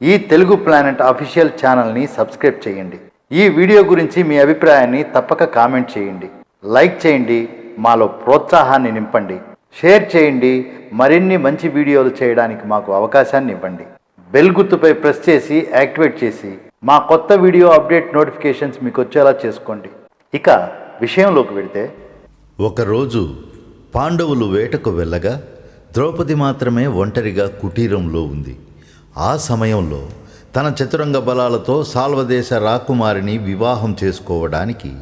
ఈ Telugu planet official ఛానల్ని subscribe చేయండి. ఈ వీడియో గురించి మీ అభిప్రాయాన్ని తప్పక కామెంట్ చేయండి. లైక్ చేయండి మాలో ప్రోత్సాహాన్ని నింపండి. షేర్ చేయండి మరిన్ని మంచి వీడియోలు చేయడానికి మాకు అవకాశాన్ని ఇవ్వండి. బెల్ గుర్తుపై ప్రెస్ చేసి యాక్టివేట్ చేసి మా కొత్త వీడియో అప్డేట్ నోటిఫికేషన్స్ మీకు వచ్చేలా చేసుకోండి. ఇక విషయంలోకి వెళితే ఒకరోజు పాండవులు వేటకు వెళ్ళగా ద్రౌపది మాత్రమే ఒంటరిగా కుటీరంలో ఉంది. ఆ సమయంలో తన చతురంగ బలాలతో సాల్వదేశ రాకుమారిని వివాహం చేసుకోవడానికి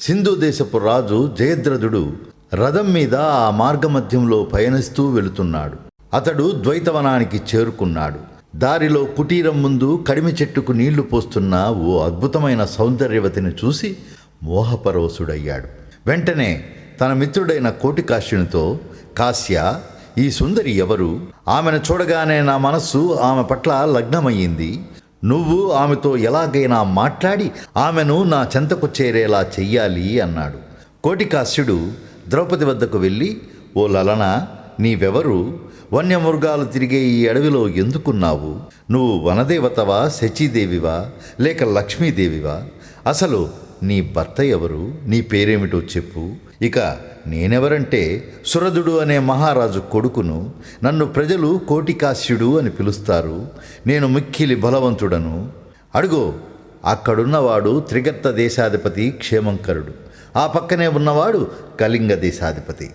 సింధు దేశపు రాజు జయద్రథుడు రథం మీద ఆ మార్గమధ్యంలో పయనిస్తూ వెళుతున్నాడు. అతడు ద్వైతవనానికి చేరుకున్నాడు. దారిలో కుటీరం ముందు కడిమి చెట్టుకు నీళ్ళు పోస్తున్న ఓ అద్భుతమైన సౌందర్యవతిని చూసి మోహపరవశుడయ్యాడు వెంటనే తన మిత్రుడైన కోటికాశ్యునితో కాశ్య ఈ సుందరి ఎవరు? ఆమెను చూడగానే నా మనస్సు ఆమె పట్ల లగ్నమయ్యింది. నువ్వు ఆమెతో ఎలాగైనా మాట్లాడి ఆమెను నా చెంతకు చేరేలా చెయ్యాలి అన్నాడు. కోటికాశ్యుడు ద్రౌపది వద్దకు వెళ్ళి ఓ లలన నీవెవరు? వన్యమృగాలు తిరిగే ఈ అడవిలో ఎందుకున్నావు? నువ్వు వనదేవతవా శచీదేవివా లేక లక్ష్మీదేవివా? అసలు నీ భర్త ఎవరు? నీ పేరేమిటో చెప్పు. ఇక నేనెవరంటే సురదుడు అనే మహారాజు కొడుకును నన్ను ప్రజలు కోటికాశ్యుడు అని పిలుస్తారు. నేను మిక్కిలి బలవంతుడను. అడుగో అక్కడున్నవాడు త్రిగర్త దేశాధిపతి క్షేమంకరుడు. ఆ పక్కనే ఉన్నవాడు కళింగ దేశాధిపతి.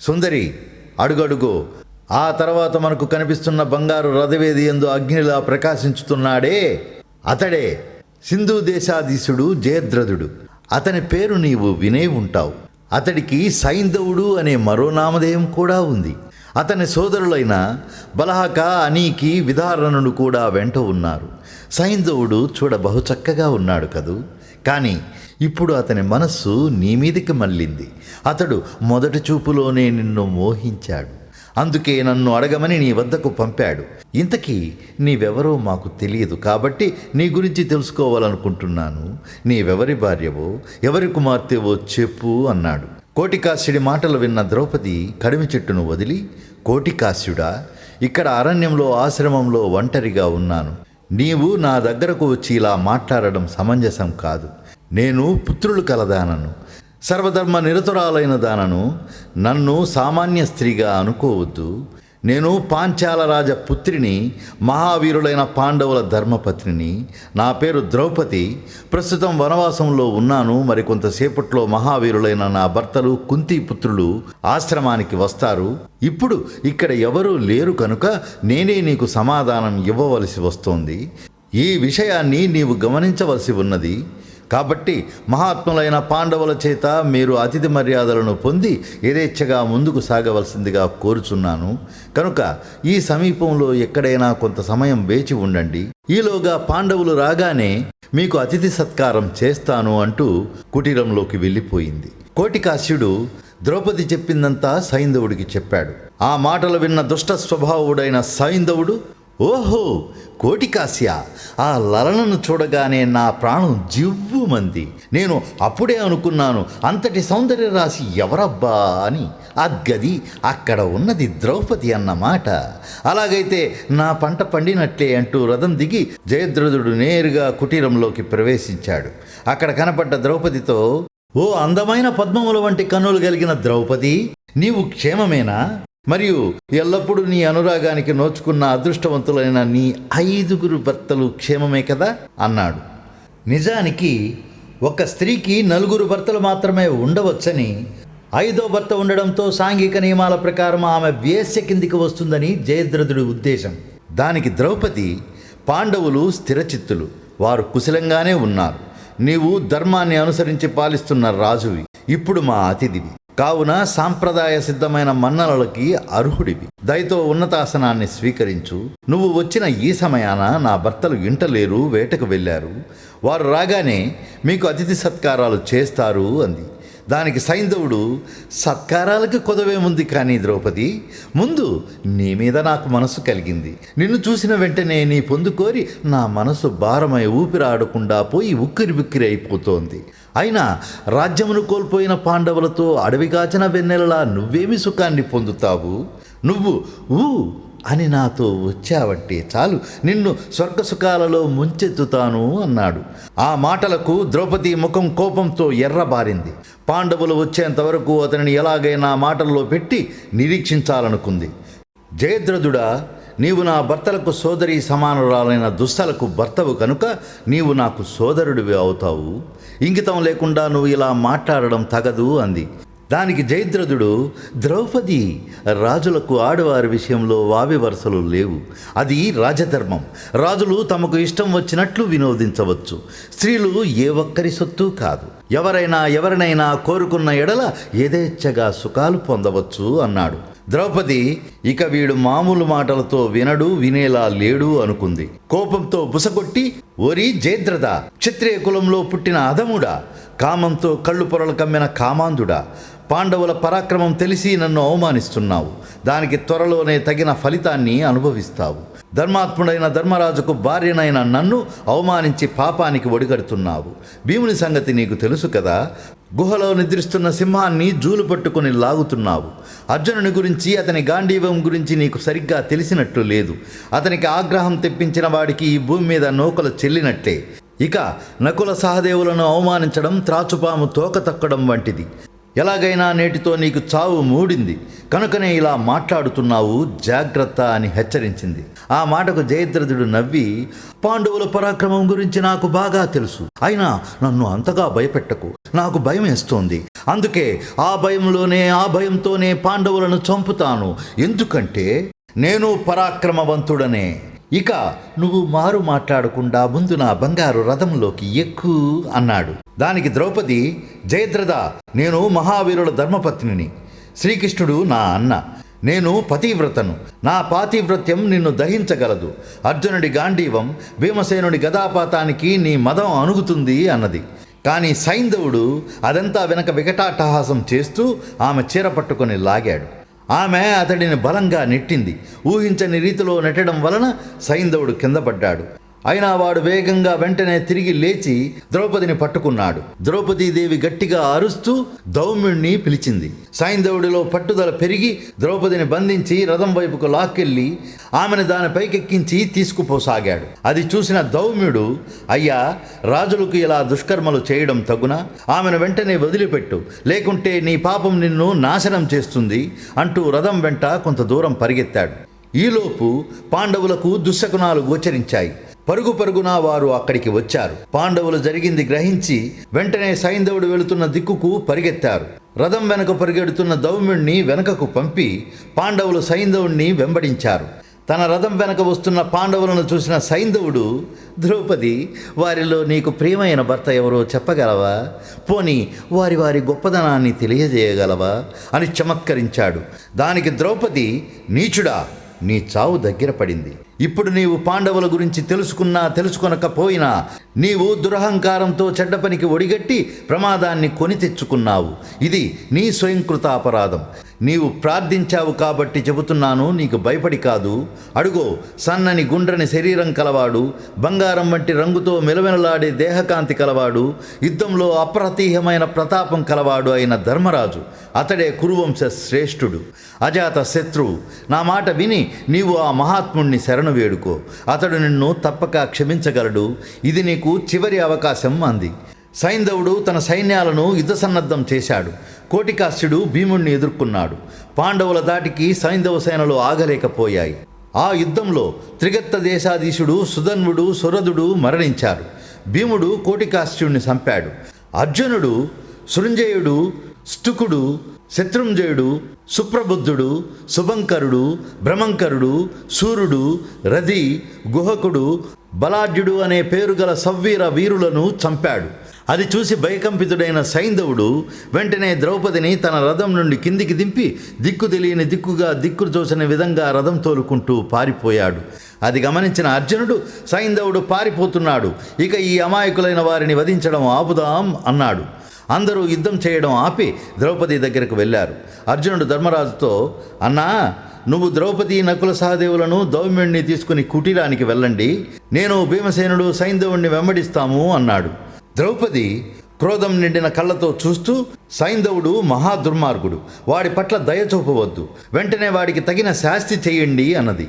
సుందరి అడుగడుగో ఆ తర్వాత మనకు కనిపిస్తున్న బంగారు రథవేది ఎందు అగ్నిలా ప్రకాశించుతున్నాడే. అతడే సింధు దేశాధీశుడు జయద్రథుడు. అతని పేరు నీవు వినే ఉంటావు. అతడికి సైంధవుడు అనే మరో నామధేయం కూడా ఉంది. అతని సోదరులైన బలహక అనీకి విధారణుడు కూడా వెంట ఉన్నారు. సైంధవుడు చూడ బహు చక్కగా ఉన్నాడు కదూ? కానీ ఇప్పుడు అతని మనస్సు నీ మీదికి మళ్ళింది. అతడు మొదటి చూపులోనే నిన్ను మోహించాడు. అందుకే నన్ను అడగమని నీ వద్దకు పంపాడు. ఇంతకీ నీవెవరో మాకు తెలియదు కాబట్టి నీ గురించి తెలుసుకోవాలనుకుంటున్నాను. నీవెవరి భార్యవో ఎవరి కుమార్తెవో చెప్పు అన్నాడు. కోటికాశ్యుడి మాటలు విన్న ద్రౌపది కడిమి చెట్టును వదిలి కోటికాశ్యుడా ఇక్కడ అరణ్యంలో ఆశ్రమంలో ఒంటరిగా ఉన్నాను. నీవు నా దగ్గరకు వచ్చి ఇలా మాట్లాడడం సమంజసం కాదు. నేను పుత్రులు కలదానను. సర్వధర్మ నిరతురాలైన దానను నన్ను సామాన్య స్త్రీగా అనుకోవద్దు. నేను పాంచాలరాజ పుత్రిని మహావీరులైన పాండవుల ధర్మపత్నిని. నా పేరు ద్రౌపది. ప్రస్తుతం వనవాసంలో ఉన్నాను. మరి కొంతసేపట్లో మహావీరులైన నా భర్తలు కుంతి పుత్రులు ఆశ్రమానికి వస్తారు. ఇప్పుడు ఇక్కడ ఎవరూ లేరు కనుక నేనే నీకు సమాధానం ఇవ్వవలసి వస్తోంది. ఈ విషయాన్ని నీవు గమనించవలసి ఉన్నది. కాబట్టి మహాత్ములైన పాండవుల చేత మీరు అతిథి మర్యాదలను పొంది యథేచ్ఛగా ముందుకు సాగవలసిందిగా కోరుచున్నాను. కనుక ఈ సమీపంలో ఎక్కడైనా కొంత సమయం వేచి ఉండండి. ఈలోగా పాండవులు రాగానే మీకు అతిథి సత్కారం చేస్తాను అంటూ కుటీరంలోకి వెళ్ళిపోయింది. కోటికాశ్యుడు ద్రౌపది చెప్పిందంతా సైంధవుడికి చెప్పాడు. ఆ మాటలు విన్న దుష్ట స్వభావుడైన సైంధవుడు ఓహో కోటికాస్య ఆ లలనను చూడగానే నా ప్రాణం జివ్వుమంది. నేను అప్పుడే అనుకున్నాను అంతటి సౌందర్య రాశి ఎవరబ్బా అని. అగ్గది అక్కడ ఉన్నది ద్రౌపది అన్నమాట. అలాగైతే నా పంట పండినట్లే అంటూ రథం దిగి జయద్రథుడు నేరుగా కుటీరంలోకి ప్రవేశించాడు. అక్కడ కనపడ్డ ద్రౌపదితో ఓ అందమైన పద్మముల వంటి కన్నులు కలిగిన ద్రౌపది నీవు క్షేమమేనా? మరియు ఎల్లప్పుడూ నీ అనురాగానికి నోచుకున్న అదృష్టవంతులైన నీ ఐదుగురు భర్తలు క్షేమమే కదా? అన్నాడు. నిజానికి ఒక స్త్రీకి నలుగురు భర్తలు మాత్రమే ఉండవచ్చని ఐదో భర్త ఉండడంతో సాంఘిక నియమాల ప్రకారం ఆమె వేశ్య కిందికి వస్తుందని జయద్రథుడి ఉద్దేశం. దానికి ద్రౌపది పాండవులు స్థిరచిత్తులు. వారు కుశలంగానే ఉన్నారు. నీవు ధర్మాన్ని అనుసరించి పాలిస్తున్న రాజువి. ఇప్పుడు మా అతిథివి. కావున సాంప్రదాయ సిద్ధమైన మన్నలకి అర్హుడివి. దయతో ఉన్నతాసనాన్ని స్వీకరించు. నువ్వు వచ్చిన ఈ సమయాన నా భర్తలు ఇంటలేరు వేటకు వెళ్ళారు. వారు రాగానే మీకు అతిథి సత్కారాలు చేస్తారు అంది. దానికి సైంధవుడు సత్కారాలకు కొదవేముంది కానీ ద్రౌపది ముందు నీ మీద నాకు మనసు కలిగింది. నిన్ను చూసిన వెంటనే నీ పొందుకోరి నా మనసు భారమై ఊపిరాడకుండా పోయి ఉక్కిరి బిక్కిరి అయిపోతోంది. అయినా రాజ్యమును కోల్పోయిన పాండవులతో అడవి కాచిన వెన్నెలలా నువ్వేమి సుఖాన్ని పొందుతావు? నువ్వు ఊ అని నాతో వచ్చావంటే చాలు. నిన్ను స్వర్గసుఖాలలో ముంచెత్తుతాను అన్నాడు. ఆ మాటలకు ద్రౌపది ముఖం కోపంతో ఎర్రబారింది. పాండవులు వచ్చేంత వరకు అతనిని ఎలాగైనా మాటల్లో పెట్టి నిరీక్షించాలనుకుంది. జయద్రథుడా నీవు నా భర్తలకు సోదరి సమానురాలైన దుస్తలకు భర్తవు కనుక నీవు నాకు సోదరుడివి అవుతావు. ఇంగితం లేకుండా నువ్వు ఇలా మాట్లాడడం తగదు అంది. దానికి జయద్రథుడు ద్రౌపది రాజులకు ఆడవారి విషయంలో వావి వరుసలు లేవు. అది రాజధర్మం. రాజులు తమకు ఇష్టం వచ్చినట్లు వినోదించవచ్చు. స్త్రీలు ఏ ఒక్కరి సొత్తు కాదు. ఎవరైనా ఎవరినైనా కోరుకున్న ఎడల యథేచ్ఛగా సుఖాలు పొందవచ్చు అన్నాడు. ద్రౌపది ఇక వీడు మామూలు మాటలతో వినడు వినేలా లేడు అనుకుంది. కోపంతో బుసగొట్టి ఒరి జయద్రథ క్షత్రియ కులంలో పుట్టిన అధముడా కామంతో కళ్ళు పొరలు కమ్మిన కామాంధుడా పాండవుల పరాక్రమం తెలిసి నన్ను అవమానిస్తున్నావు. దానికి త్వరలోనే తగిన ఫలితాన్ని అనుభవిస్తావు. ధర్మాత్ముడైన ధర్మరాజుకు భార్యనైన నన్ను అవమానించి పాపానికి ఒడిగడుతున్నావు. భీముని సంగతి నీకు తెలుసు కదా? గుహలో నిద్రిస్తున్న సింహాన్ని జూలు పట్టుకుని లాగుతున్నావు. అర్జునుని గురించి అతని గాంధీవం గురించి నీకు సరిగ్గా తెలిసినట్లు లేదు. అతనికి ఆగ్రహం తెప్పించిన వాడికి ఈ భూమి మీద నూకలు చెల్లినట్టే ఇక నకుల సహదేవులను అవమానించడం త్రాచుపాము తోక తక్కడం వంటిది. ఎలాగైనా నేటితో నీకు చావు మూడింది. కనుకనే ఇలా మాట్లాడుతున్నావు జాగ్రత్త అని హెచ్చరించింది. ఆ మాటకు జయద్రథుడు నవ్వి పాండవుల పరాక్రమం గురించి నాకు బాగా తెలుసు. అయినా నన్ను అంతగా భయపెట్టకు. నాకు భయం వేస్తోంది. అందుకే ఆ భయంలోనే ఆ భయంతోనే పాండవులను చంపుతాను. ఎందుకంటే నేను పరాక్రమవంతుడనే. ఇక నువ్వు మారు మాట్లాడకుండా ముందు నా బంగారు రథంలోకి ఎక్కు అన్నాడు. దానికి ద్రౌపది జయద్రథ నేను మహావీరుల ధర్మపత్నిని. శ్రీకృష్ణుడు నా అన్న. నేను పతివ్రతను. నా పాతివ్రత్యం నిన్ను దహించగలదు. అర్జునుడి గాంధీవం భీమసేనుడి గదాపాతానికి నీ మదం అణుగుతుంది అన్నది. కానీ సైంధవుడు అదంతా వెనక వికటాటహాసం చేస్తూ ఆమె చీర పట్టుకొని లాగాడు. ఆమె అతడిని బలంగా నెట్టింది. ఊహించని రీతిలో నెట్టడం వలన సైంధవుడు కింద పడ్డాడు. అయినా వాడు వేగంగా వెంటనే తిరిగి లేచి ద్రౌపదిని పట్టుకున్నాడు. ద్రౌపదీదేవి గట్టిగా అరుస్తూ దౌమ్యుణ్ణి పిలిచింది. సైంధవుడిలో పట్టుదల పెరిగి ద్రౌపదిని బంధించి రథం వైపుకు లాక్కెళ్ళి ఆమెను దాని పైకెక్కించి తీసుకుపోసాగాడు. అది చూసిన దౌమ్యుడు అయ్యా రాజులకు ఇలా దుష్కర్మలు చేయడం తగునా? ఆమెను వెంటనే వదిలిపెట్టు. లేకుంటే నీ పాపం నిన్ను నాశనం చేస్తుంది అంటూ రథం వెంట కొంత దూరం పరిగెత్తాడు. ఈలోపు పాండవులకు దుశ్శకునాలు గోచరించాయి. పరుగు పరుగున వారు అక్కడికి వచ్చారు. పాండవులు జరిగింది గ్రహించి వెంటనే సైంధవుడు వెళుతున్న దిక్కుకు పరిగెత్తారు. రథం వెనక పరిగెడుతున్న దౌమ్యుణ్ణి వెనకకు పంపి పాండవులు సైంధవుణ్ణి వెంబడించారు. తన రథం వెనక వస్తున్న పాండవులను చూసిన సైంధవుడు ద్రౌపది వారిలో నీకు ప్రియమైన భర్త ఎవరో చెప్పగలవా? పోని వారి వారి గొప్పదనాన్ని తెలియజేయగలవా? అని చమత్కరించాడు. దానికి ద్రౌపది నీచుడా నీ చావు దగ్గర పడింది. ఇప్పుడు నీవు పాండవుల గురించి తెలుసుకున్నా తెలుసుకొనకపోయినా నీవు దురహంకారంతో చెడ్డ పనికి ఒడిగట్టి ప్రమాదాన్ని కొని తెచ్చుకున్నావు. ఇది నీ స్వయంకృత అపరాధం నీవు ప్రార్థించావు కాబట్టి చెబుతున్నాను నీకు భయపడి కాదు. అడుగో సన్నని గుండ్రని శరీరం కలవాడు బంగారం వంటి రంగుతో మెలమెలలాడే దేహకాంతి కలవాడు యుద్ధంలో అప్రతీహమైన ప్రతాపం కలవాడు అయిన ధర్మరాజు. అతడే కురువంశ శ్రేష్ఠుడు. అజాత శత్రువు. నా మాట విని నీవు ఆ మహాత్ముణ్ణి శరణు వేడుకో. అతడు నిన్ను తప్పక క్షమించగలడు. ఇది నీకు చివరి అవకాశం అంది. సైంధవుడు తన సైన్యాలను యుద్ధ సన్నద్ధం చేశాడు. కోటికాస్యుడు భీముణ్ణి ఎదుర్కొన్నాడు. పాండవుల దాటికి సైంధవ సేనలు ఆగలేకపోయాయి. ఆ యుద్ధంలో త్రిగత్త దేశాధీశుడు సుధన్వుడు సురధుడు మరణించారు. భీముడు కోటికాస్యుడిని చంపాడు. అర్జునుడు సృంజయుడు స్తుకుడు శత్రుంజయుడు సుప్రబుద్ధుడు శుభంకరుడు భ్రమంకరుడు సూర్యుడు రది గుహకుడు బలాఢ్యుడు అనే పేరు గల సవ్వీర వీరులను చంపాడు. అది చూసి భయకంపితుడైన సైంధవుడు వెంటనే ద్రౌపదిని తన రథం నుండి కిందికి దింపి దిక్కు తెలియని దిక్కుగా దిక్కు చూసిన విధంగా రథం తోలుకుంటూ పారిపోయాడు. అది గమనించిన అర్జునుడు సైంధవుడు పారిపోతున్నాడు. ఇక ఈ అమాయకులైన వారిని వధించడం ఆపుదాం అన్నాడు. అందరూ యుద్ధం చేయడం ఆపి ద్రౌపది దగ్గరకు వెళ్ళారు. అర్జునుడు ధర్మరాజుతో అన్నా నువ్వు ద్రౌపది నకుల సహదేవులను దౌమ్యుణ్ణి తీసుకుని కుటీరానికి వెళ్ళండి. నేను భీమసేనుడు సైంధవుణ్ణి వెంబడిస్తాము అన్నాడు. ద్రౌపది క్రోధం నిండిన కళ్ళతో చూస్తూ సైంధవుడు మహా దుర్మార్గుడు వాడి పట్ల దయ చూపవద్దు వెంటనే వాడికి తగిన శాస్తి చేయండి అన్నది.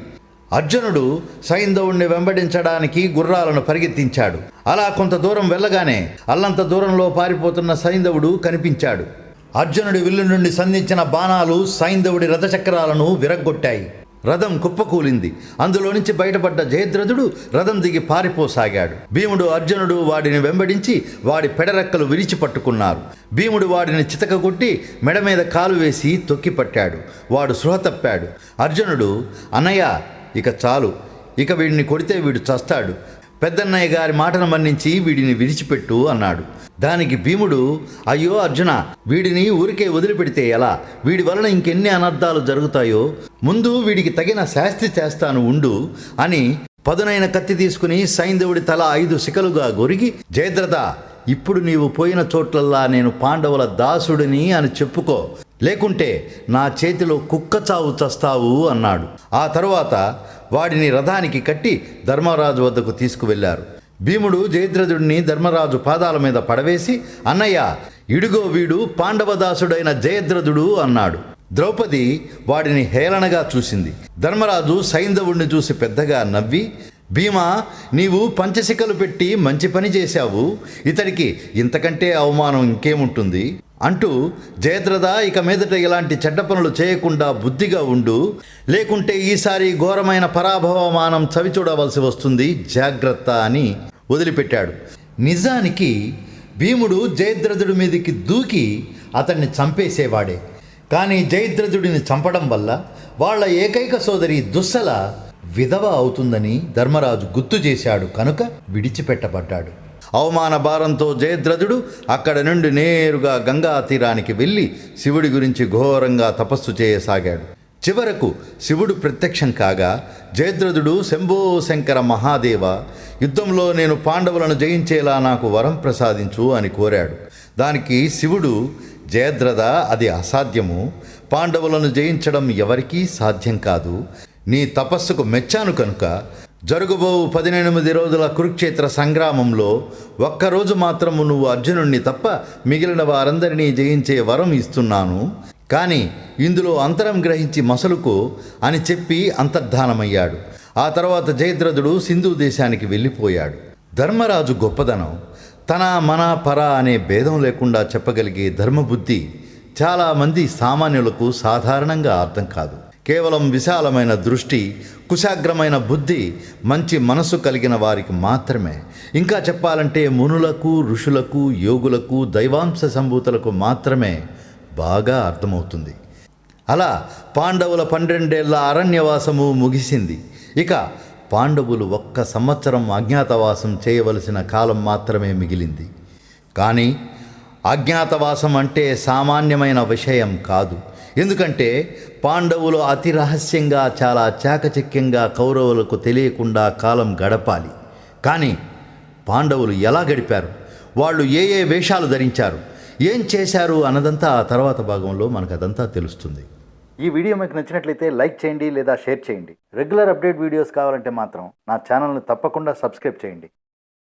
అర్జునుడు సైంధవుణ్ణి వెంబడించడానికి గుర్రాలను పరిగెత్తించాడు. అలా కొంత దూరం వెళ్ళగానే అల్లంత దూరంలో పారిపోతున్న సైంధవుడు కనిపించాడు. అర్జునుడి విల్లు నుండి సంధించిన బాణాలు సైంధవుడి రథచక్రాలను విరగ్గొట్టాయి. రథం కుప్పకూలింది. అందులో నుంచి బయటపడ్డ జయద్రథుడు రథం దిగి పారిపోసాగాడు. భీముడు అర్జునుడు వాడిని వెంబడించి వాడి పెడరెక్కలు విరిచి పట్టుకున్నారు. భీముడు వాడిని చితకగొట్టి మెడ మీద కాలు వేసి తొక్కి పట్టాడు వాడు సృహ తప్పాడు. అర్జునుడు అన్నయ్య ఇక చాలు. ఇక వీడిని కొడితే వీడు చస్తాడు. పెద్దన్నయ్య గారి మాటను మన్నించి వీడిని విడిచిపెట్టు అన్నాడు. దానికి భీముడు అయ్యో అర్జున వీడిని ఊరికే వదిలిపెడితే ఎలా? వీడి వలన ఇంకెన్ని అనర్థాలు జరుగుతాయో? ముందు వీడికి తగిన శాస్తి చేస్తాను ఉండు అని పదునైన కత్తి తీసుకుని సైంధవుడి తల ఐదు శిఖలుగా గొరిగి జయద్రథ ఇప్పుడు నీవు పోయిన చోట్లల్లా నేను పాండవుల దాసుడిని అని చెప్పుకో. లేకుంటే నా చేతిలో కుక్క చావు చస్తావు అన్నాడు. ఆ తరువాత వాడిని రథానికి కట్టి ధర్మరాజు వద్దకు తీసుకువెళ్ళారు భీముడు జయద్రథుడిని ధర్మరాజు పాదాల మీద పడవేసి అన్నయ్య ఇడుగో వీడు పాండవదాసుడైన జయద్రథుడు అన్నాడు. ద్రౌపది వాడిని హేళనగా చూసింది. ధర్మరాజు సైంధవుణ్ణి చూసి పెద్దగా నవ్వి భీమా నీవు పంచశిఖలు పెట్టి మంచి పని చేశావు. ఇతడికి ఇంతకంటే అవమానం ఇంకేముంటుంది అంటూ జయద్రథ ఇక మీదట ఇలాంటి చెడ్డ పనులు చేయకుండా బుద్ధిగా ఉండు. లేకుంటే ఈసారి ఘోరమైన పరాభవమానం చవిచూడవలసి వస్తుంది. జాగ్రత్త అని వదిలిపెట్టాడు. నిజానికి భీముడు జయద్రథుడి మీదకి దూకి అతన్ని చంపేసేవాడే. కానీ జయద్రథుడిని చంపడం వల్ల వాళ్ళ ఏకైక సోదరి దుస్సల విధవ అవుతుందని ధర్మరాజు గుర్తు చేశాడు కనుక విడిచిపెట్టబడ్డాడు. అవమాన భారంతో జయద్రథుడు అక్కడ నుండి నేరుగా గంగా తీరానికి వెళ్ళి శివుడి గురించి ఘోరంగా తపస్సు చేయసాగాడు. చివరకు శివుడు ప్రత్యక్షం కాగా జయద్రథుడు శంభో శంకర మహాదేవ యుద్ధంలో నేను పాండవులను జయించేలా నాకు వరం ప్రసాదించు అని కోరాడు. దానికి శివుడు జయద్రథ అది అసాధ్యము. పాండవులను జయించడం ఎవరికీ సాధ్యం కాదు. నీ తపస్సుకు మెచ్చాను కనుక జరుగుబోవు పదినెనిమిది రోజుల కురుక్షేత్ర సంగ్రామంలో ఒక్కరోజు మాత్రము నువ్వు అర్జునుణ్ణి తప్ప మిగిలిన వారందరినీ జయించే వరం ఇస్తున్నాను. కానీ ఇందులో అంతరం గ్రహించి మసలుకో అని చెప్పి అంతర్ధానమయ్యాడు. ఆ తర్వాత జయద్రథుడు సింధు దేశానికి వెళ్ళిపోయాడు. ధర్మరాజు గొప్పదనం. తన మన పర అనే భేదం లేకుండా చెప్పగలిగే ధర్మబుద్ధి చాలామంది సామాన్యులకు సాధారణంగా అర్థం కాదు. కేవలం విశాలమైన దృష్టి కుశాగ్రమైన బుద్ధి మంచి మనసు కలిగిన వారికి మాత్రమే. ఇంకా చెప్పాలంటే మునులకు ఋషులకు యోగులకు దైవాంశ సంభూతులకు మాత్రమే బాగా అర్థమవుతుంది. అలా పాండవుల పన్నెండేళ్ళ అరణ్యవాసము ముగిసింది. ఇక పాండవులు ఒక్క సంవత్సరం అజ్ఞాతవాసం చేయవలసిన కాలం మాత్రమే మిగిలింది. కానీ అజ్ఞాతవాసం అంటే సామాన్యమైన విషయం కాదు. ఎందుకంటే పాండవులు అతి రహస్యంగా చాలా చాకచక్యంగా కౌరవులకు తెలియకుండా కాలం గడపాలి. కానీ పాండవులు ఎలా గడిపారు? వాళ్ళు ఏ ఏ వేషాలు ధరించారు? ఏం చేశారు? అన్నదంతా ఆ తర్వాత భాగంలో మనకు అదంతా తెలుస్తుంది. ఈ వీడియో మీకు నచ్చినట్లయితే లైక్ చేయండి లేదా షేర్ చేయండి. రెగ్యులర్ అప్డేట్ వీడియోస్ కావాలంటే మాత్రం నా ఛానల్ని తప్పకుండా సబ్స్క్రైబ్ చేయండి.